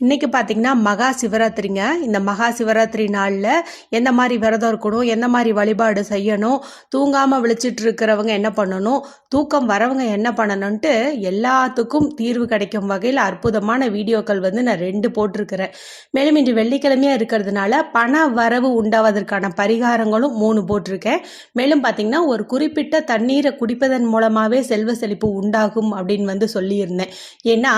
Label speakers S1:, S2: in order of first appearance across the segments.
S1: இன்றைக்கி பார்த்தீங்கன்னா மகா சிவராத்திரிங்க. இந்த மகா சிவராத்திரி நாளில் எந்த மாதிரி விரதம் இருக்கணும் எந்த மாதிரி வழிபாடு செய்யணும் தூங்காமல் விழிச்சிட்டு இருக்கிறவங்க என்ன பண்ணணும் தூக்கம் வரவங்க என்ன பண்ணணும்ன்ட்டு எல்லாத்துக்கும் தீர்வு கிடைக்கும் வகையில் அற்புதமான வீடியோக்கள் வந்து நான் ரெண்டு போட்டிருக்கிறேன். மேலும் இன்று வெள்ளிக்கிழமையாக இருக்கிறதுனால பண வரவு உண்டாவதற்கான பரிகாரங்களும் மூணு போட்டிருக்கேன். மேலும் பார்த்தீங்கன்னா ஒரு குறிப்பிட்ட தண்ணீரை குடிப்பதன் மூலமாகவே செல்வ செழிப்பு உண்டாகும் அப்படின்னு வந்து சொல்லியிருந்தேன். ஏன்னா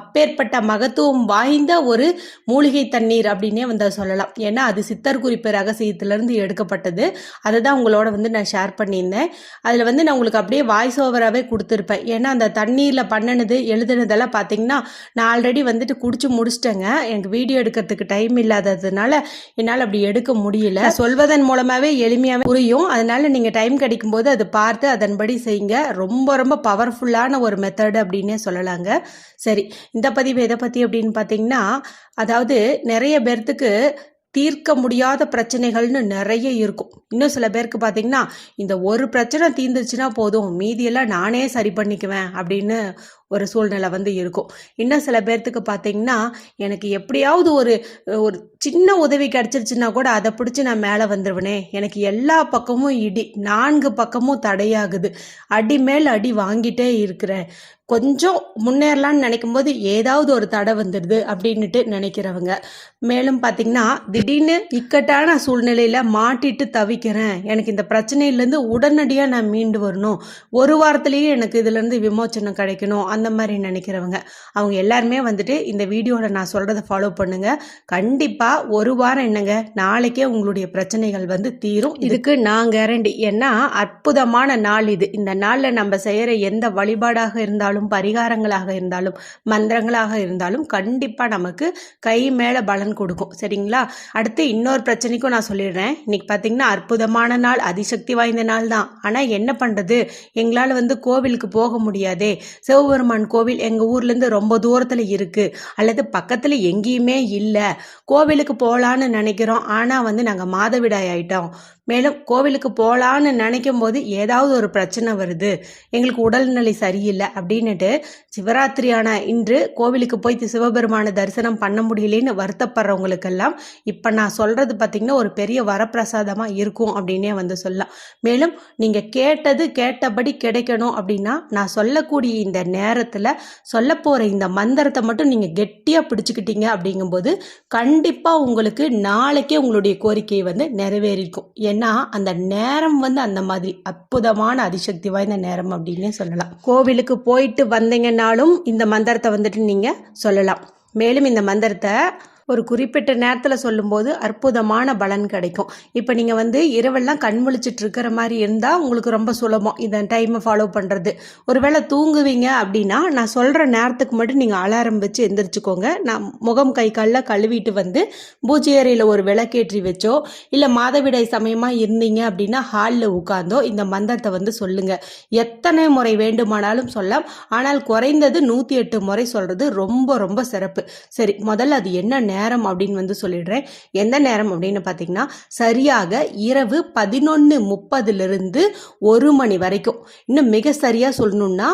S1: அப்பேற்பட்ட மகத்துவம் வாய் வாய்ந்த ஒரு மூலிகை தண்ணீர் அப்படின்னே வந்து சொல்லலாம். ஏன்னா அது சித்தர் குறிப்பு ரகசியத்திலிருந்து எடுக்கப்பட்டது. அதை தான் உங்களோட வந்து நான் ஷேர் பண்ணியிருந்தேன். அதில் வந்து நான் உங்களுக்கு அப்படியே வாய்ஸ் ஓவராகவே கொடுத்துருப்பேன். ஏன்னா அந்த தண்ணீரில் பண்ணினது எழுதுனதெல்லாம் பார்த்தீங்கன்னா நான் ஆல்ரெடி வந்துட்டு குடிச்சு முடிச்சிட்டேங்க. எனக்கு வீடியோ எடுக்கிறதுக்கு டைம் இல்லாததுனால என்னால் அப்படி எடுக்க முடியல. சொல்வதன் மூலமாகவே எளிமையாகவே புரியும். அதனால நீங்கள் டைம் கிடைக்கும்போது அது பார்த்து அதன்படி செய்யுங்க. ரொம்ப ரொம்ப பவர்ஃபுல்லான ஒரு மெத்தடு அப்படின்னே சொல்லலாங்க. சரி இந்த பதிவு எதை பற்றி அப்படின்னு பார்த்தீங்கன்னா அதாவது நிறைய பேர்த்துக்கு தீர்க்க முடியாத பிரச்சனைகள்னு நிறைய இருக்கும். இன்னும் சில பேருக்கு பார்த்தீங்கன்னா இந்த ஒரு பிரச்சனை தீர்ந்துச்சுன்னா போதும் மீதியெல்லாம் நானே சரி பண்ணிக்குவேன் அப்படின்னு ஒரு சூழ்நிலை வந்து இருக்கும். இன்னும் சில பேர்த்துக்கு பார்த்தீங்கன்னா எனக்கு எப்படியாவது ஒரு ஒரு சின்ன உதவி கிடச்சிருச்சுன்னா கூட அதை பிடிச்சி நான் மேலே வந்துடுவேனே எனக்கு எல்லா பக்கமும் இடி நான்கு பக்கமும் தடையாகுது. அடி மேல் அடி வாங்கிட்டே இருக்கிறேன். கொஞ்சம் முன்னேறலான்னு நினைக்கும் போது ஏதாவது ஒரு தடை வந்துடுது அப்படின்னுட்டு நினைக்கிறவங்க. மேலும் பார்த்தீங்கன்னா திடீர்னு இக்கட்டான சூழ்நிலையில் மாட்டிட்டு தவிக்கிறேன். எனக்கு இந்த பிரச்சனையிலேருந்து உடனடியாக நான் மீண்டு வரணும். ஒரு வாரத்திலேயே எனக்கு இதுலேருந்து விமோச்சனம் கிடைக்கணும். அந்த மாதிரி நினைக்கிறவங்க. அவங்க எல்லாருமே வந்துட்டு இந்த வீடியோவில் நான் சொல்கிறத ஃபாலோ பண்ணுங்கள் கண்டிப்பாக ஒரு வாரம் என்னங்க? நாளைக்கே உங்களுடைய பிரச்சனைகள் வந்து தீரும். இதுக்கு நான் கேரண்டி ஏன்னா அற்புதமான நாள் இது. இந்த நாளில் நம்ம செய்கிற எந்த வழிபாடாக இருந்தாலும் பரிகாரங்களாக இருந்தாலும் மந்திரங்களாக இருந்தாலும் கண்டிப்பாக நமக்கு கை மேலே பலன் கொடுக்கும். சரிங்களா? அடுத்து இன்னொரு பிரச்சனைக்கும் நான் சொல்லிடுறேன். இன்னைக்கு பார்த்தீங்கன்னா அற்புதமான நாள். அதிசக்தி வாய்ந்த நாள் தான். ஆனால் என்ன பண்ணுறது எங்களால் வந்து கோவிலுக்கு போக முடியாதே. சிவபெருமான் கோவில் எங்கள் ஊர்லேருந்து ரொம்ப தூரத்தில் இருக்குது அல்லது பக்கத்தில் எங்கேயுமே இல்லை. கோவிலுக்கு போகலான்னு நினைக்கிறோம். ஆனால் வந்து நாங்கள் மாதவிடாய் ஆயிட்டோம். மேலும் கோவிலுக்கு போகலான்னு நினைக்கும் போது ஏதாவது ஒரு பிரச்சனை வருது. எங்களுக்கு உடல்நிலை சரியில்லை அப்படின்னுட்டு சிவராத்திரியான இன்று கோவிலுக்கு போய் சிவபெருமான தரிசனம் பண்ண முடியலன்னு வருத்தப்படுறவங்களுக்கெல்லாம் இப்போ நான் சொல்கிறது பார்த்திங்கன்னா ஒரு பெரிய வரப்பிரசாதமாக இருக்கும் அப்படின்னே வந்து சொல்லலாம். மேலும் நீங்கள் கேட்டது கேட்டபடி கிடைக்கணும் அப்படின்னா நான் சொல்லக்கூடிய இந்த நேரத்தில் சொல்ல போகிற இந்த மந்திரத்தை மட்டும் நீங்கள் கெட்டியாக பிடிச்சிக்கிட்டீங்க அப்படிங்கும்போது கண்டிப்பாக உங்களுக்கு நாளைக்கே உங்களுடைய கோரிக்கையை வந்து நிறைவேறிக்கும். ஏன்னா அந்த நேரம் வந்து அந்த மாதிரி அற்புதமான அதிசக்தி வாய்ந்த நேரம் அப்படின்னே சொல்லலாம். கோவிலுக்கு போயிட்டு வந்தீங்கன்னாலும் இந்த மந்திரத்தை வந்துட்டு நீங்கள் சொல்லலாம். மேலும் இந்த மந்திரத்தை ஒரு குறிப்பிட்ட நேரத்தில் சொல்லும்போது அற்புதமான பலன் கிடைக்கும். இப்போ நீங்கள் வந்து இரவெல்லாம் கண் முழிச்சிட்டு இருக்கிற மாதிரி இருந்தால் உங்களுக்கு ரொம்ப சுலபம். இந்த டைமை ஃபாலோ பண்ணுறது ஒருவேளை தூங்குவீங்க அப்படின்னா நான் சொல்கிற நேரத்துக்கு மட்டும் நீங்கள் அலாரம் வச்சு எந்திரிச்சுக்கோங்க. நான் முகம் கை காலில் கழுவிட்டு வந்து பூஜை அறையில் ஒரு விளக்கேற்றி வச்சோ இல்லை மாதவிடாய் சமயமாக இருந்தீங்க அப்படின்னா ஹாலில் உட்காந்தோ இந்த மந்திரத்தை வந்து சொல்லுங்கள் எத்தனை முறை வேண்டுமானாலும் சொல்லலாம். ஆனால் குறைந்தது நூற்றி எட்டு முறை சொல்கிறது ரொம்ப ரொம்ப சிறப்பு. சரி முதல்ல அது என்ன நேரம் அப்படின்னு வந்து சொல்லிடுறேன். எந்த நேரம் அப்படின்னு பார்த்தீங்கன்னா சரியாக இரவு பதினொன்று முப்பதுலேருந்து ஒரு மணி வரைக்கும். இன்னும் மிக சரியாக சொல்லணும்னா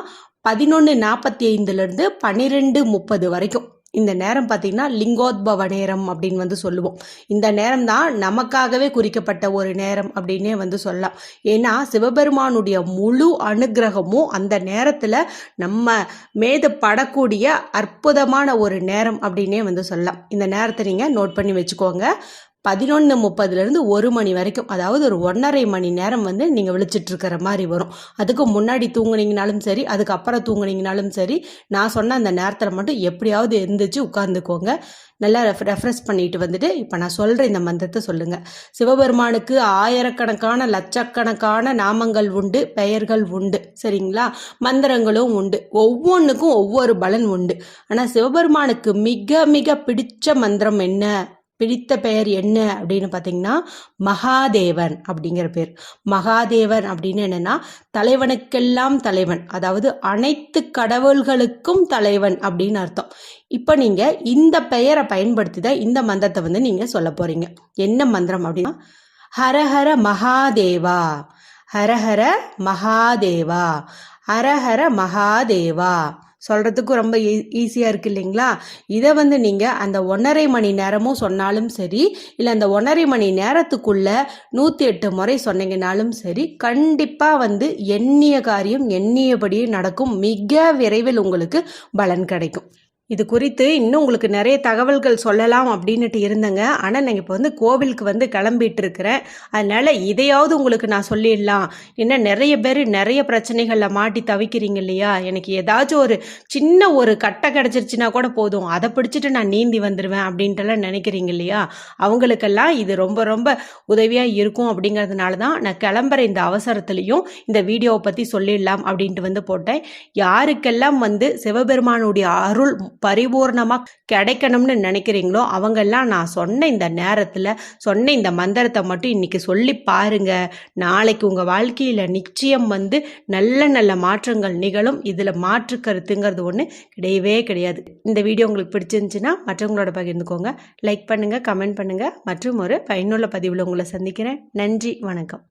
S1: பதினொன்று நாற்பத்தி ஐந்துலேருந்து பன்னிரெண்டு முப்பது வரைக்கும். இந்த நேரம் பார்த்தீங்கன்னா லிங்கோத்பவ நேரம் அப்படின்னு வந்து சொல்லுவோம். இந்த நேரம் தான் நமக்காகவே குறிக்கப்பட்ட ஒரு நேரம் அப்படின்னே வந்து சொல்லலாம். ஏன்னா சிவபெருமானுடைய முழு அனுகிரகமும் அந்த நேரத்தில் நம்ம மேது படக்கூடிய அற்புதமான ஒரு நேரம் அப்படின்னே வந்து சொல்லலாம். இந்த நேரத்தை நீங்கள் நோட் பண்ணி வச்சுக்கோங்க. பதினொன்று முப்பதுலேருந்து ஒரு மணி வரைக்கும் அதாவது ஒரு ஒன்றரை மணி நேரம் வந்து நீங்கள் விழிச்சிட்ருக்கிற மாதிரி வரும். அதுக்கு முன்னாடி தூங்குனீங்கனாலும் சரி அதுக்கப்புறம் தூங்குனீங்கனாலும் சரி நான் சொன்ன அந்த நேரத்தில் மட்டும் எப்படியாவது எழுந்திரிச்சு உட்காந்துக்கோங்க நல்லா ரெஃப் ரெஃப்ரெஷ் பண்ணிட்டு வந்துட்டு இப்போ நான் சொல்கிற இந்த மந்திரத்தை சொல்லுங்கள் சிவபெருமானுக்கு ஆயிரக்கணக்கான லட்சக்கணக்கான நாமங்கள் உண்டு பெயர்கள் உண்டு சரிங்களா? மந்திரங்களும் உண்டு. ஒவ்வொன்றுக்கும் ஒவ்வொரு பலன் உண்டு. ஆனால் சிவபெருமானுக்கு மிக மிக பிடிச்ச மந்திரம் என்ன? பிடித்த பெயர் என்ன அப்படின்னு பார்த்தீங்கன்னா மகாதேவன் அப்படிங்கிற பேர். மகாதேவன் அப்படின்னு என்னன்னா தலைவனுக்கெல்லாம் தலைவன். அதாவது அனைத்து கடவுள்களுக்கும் தலைவன் அப்படின்னு அர்த்தம். இப்போ நீங்கள் இந்த பெயரை பயன்படுத்தி தான் இந்த மந்திரத்தை வந்து நீங்கள் சொல்ல போகிறீங்க என்ன மந்திரம் அப்படின்னா ஹரஹர மகாதேவா ஹரஹர மகாதேவா ஹரஹர மகாதேவா சொல்கிறதுக்கும் ரொம்ப ஈ ஈஸியாக இருக்குது இல்லைங்களா? இதை வந்து நீங்கள் அந்த ஒன்றரை மணி நேரமும் சொன்னாலும் சரி இல்லை அந்த ஒன்றரை மணி நேரத்துக்குள்ள நூற்றி எட்டு முறை சொன்னீங்கனாலும் சரி கண்டிப்பாக வந்து எண்ணிய காரியம் எண்ணியபடியே நடக்கும். மிக விரைவில் உங்களுக்கு பலன் கிடைக்கும். இது குறித்து இன்னும் உங்களுக்கு நிறைய தகவல்கள் சொல்லலாம் அப்படின்னுட்டு இருந்தேங்க. ஆனால் நான் இப்போ வந்து கோவிலுக்கு வந்து கிளம்பிட்டு இருக்கிறேன். அதனால் இதையாவது உங்களுக்கு நான் சொல்லிடலாம். என்ன நிறைய பேர் நிறைய பிரச்சனைகளில் மாட்டி தவிக்கிறீங்க இல்லையா? எனக்கு ஏதாச்சும் ஒரு சின்ன ஒரு கட்டை கிடச்சிருச்சுன்னா கூட போதும். அதை பிடிச்சிட்டு நான் நீந்தி வந்துடுவேன் அப்படின்ட்டுலாம் நினைக்கிறீங்க இல்லையா? அவங்களுக்கெல்லாம் இது ரொம்ப ரொம்ப உதவியாக இருக்கும் அப்படிங்கிறதுனால தான் நான் கிளம்புற இந்த அவசரத்துலேயும் இந்த வீடியோவை பற்றி சொல்லிடலாம் அப்படின்ட்டு வந்து போட்டேன். யாருக்கெல்லாம் வந்து சிவபெருமானுடைய அருள் பரிபூர்ணமாக கிடைக்கணும்னு நினைக்கிறீங்களோ அவங்கெல்லாம் நான் சொன்ன இந்த நேரத்தில் சொன்ன இந்த மந்திரத்தை மட்டும் இன்னைக்கு சொல்லி பாருங்க. நாளைக்கு உங்கள் வாழ்க்கையில் நிச்சயம் வந்து நல்ல நல்ல மாற்றங்கள் நிகழும். இதில் மாற்று கருத்துங்கிறது ஒன்று கிடையவே கிடையாது. இந்த வீடியோ உங்களுக்கு பிடிச்சிருந்துச்சுன்னா மற்றவங்களோட பகிர்ந்துக்கோங்க. லைக் பண்ணுங்கள் கமெண்ட் பண்ணுங்கள் மற்றும் ஒரு பயனுள்ள பதிவில் உங்களை சந்திக்கிறேன். நன்றி வணக்கம்.